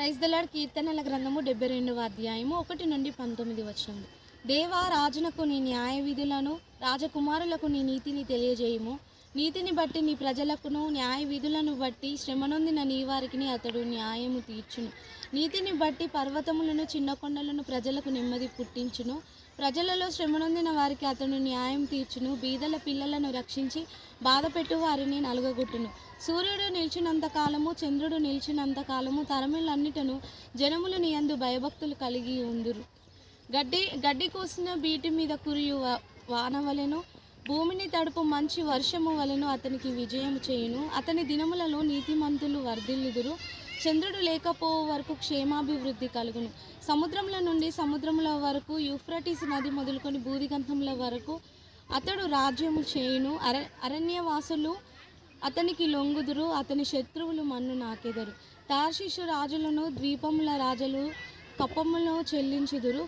Praise the Lord కీర్తనల గ్రంథము డెబ్బై రెండవ అధ్యాయము ఒకటి నుండి పంతొమ్మిది వచనము దేవా రాజునకు నీ న్యాయ విధులను రాజకుమారులకు నీ నీతిని తెలియజేయము. నీతిని బట్టి నీ ప్రజలకును న్యాయ విధులను బట్టి శ్రమనొందిన నీ వారికి అతడు న్యాయము తీర్చును. నీతిని బట్టి పర్వతములను చిన్న కొండలను ప్రజలకు నెమ్మది పుట్టించును. ప్రజలలో శ్రమనొందిన వారికి అతను న్యాయం తీర్చును. బీదల పిల్లలను రక్షించి బాధపెట్టు వారిని నలుగగొట్టును. సూర్యుడు నిలిచినంత కాలము చంద్రుడు నిలిచినంత కాలము తరములన్నిటను జనములు నీయందు భయభక్తులు కలిగి ఉందురు. గడ్డి గడ్డి కోసిన బీటి మీద కురియు వానవలను భూమిని తడుపు మంచి వర్షము వలన అతనికి విజయం చేయును. అతని దినములలో నీతిమంతులు వర్ధిల్లుదురు. చంద్రుడు లేకపో వరకు క్షేమాభివృద్ధి కలుగును. సముద్రముల నుండి సముద్రముల వరకు యూఫ్రటిస్ నది మొదలుకొని బూదిగంధముల వరకు అతడు రాజ్యము చేయును. అర అరణ్యవాసులు అతనికి లొంగుదురు. అతని శత్రువులు మన్ను నాకెదరు. తార్షిషు రాజులను ద్వీపముల రాజులు కప్పములను చెల్లించుదురు.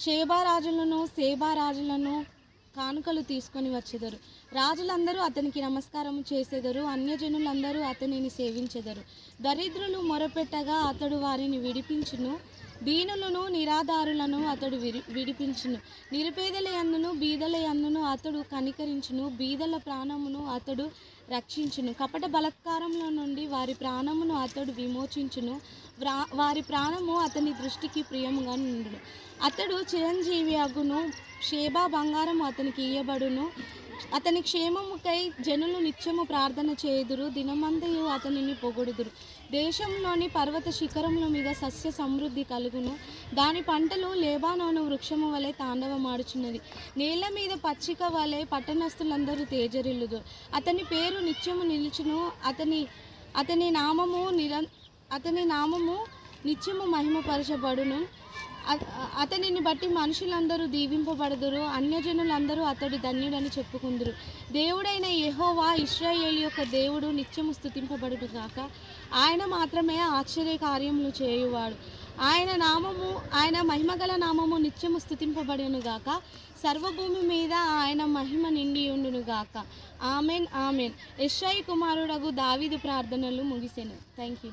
షేబా రాజులను సేబా రాజులను కానుకలు తీసుకొని వచ్చెదరు. రాజులందరూ అతనికి నమస్కారం చేసెదరు. అన్యజనులందరూ అతనిని సేవించెదరు. దరిద్రులు మొరపెట్టగా అతడు వారిని విడిపించును. దీనులను నిరాధారులను అతడు విడి విడిపించును. నిరుపేదల యందును బీదల యందును అతడు కనికరించును. బీదల ప్రాణమును అతడు రక్షించును. కపట బలత్కారంలో నుండి వారి ప్రాణమును అతడు విమోచించును. వ్రా వారి ప్రాణము అతని దృష్టికి ప్రియముగా నుండును. అతడు చిరంజీవి అగును. షేబా బంగారం అతనికి ఇయ్యబడును. అతని క్షేమముకై జనులు నిత్యము ప్రార్థన చేయుదురు దినమంతయు అతనిని పొగుడుదురు. దేశంలోని పర్వత శిఖరముల మీద సస్య సమృద్ధి కలుగును. దాని పంటలు లేబానోను వృక్షము వలె తాండవమాడుచున్నది నేల మీద పచ్చిక వలె పట్టణస్థులందరూ తేజరిల్లుదు అతని పేరు నిత్యము నిలుచును. అతని అతని నామము నిర అతని నామము నిత్యము మహిమపరచబడును. అతనిని బట్టి మనుషులందరూ దీవింపబడదురు అన్యజనులందరూ అతడు ధన్యుడని చెప్పుకుందురు. దేవుడైన యహోవా ఇస్రాయేల్ యొక్క దేవుడు నిత్యము స్థుతింపబడును కాక ఆయన మాత్రమే ఆశ్చర్య కార్యములు చేయువాడు. ఆయన నామము ఆయన మహిమగల నామము నిత్యము స్థుతింపబడును గాక. సర్వభూమి మీద ఆయన మహిమ నిండి ఉండును గాక. Amen amen. ఎస్ఐ కుమారుడగు దావీదు ప్రార్థనలు ముగిసెను. Thank you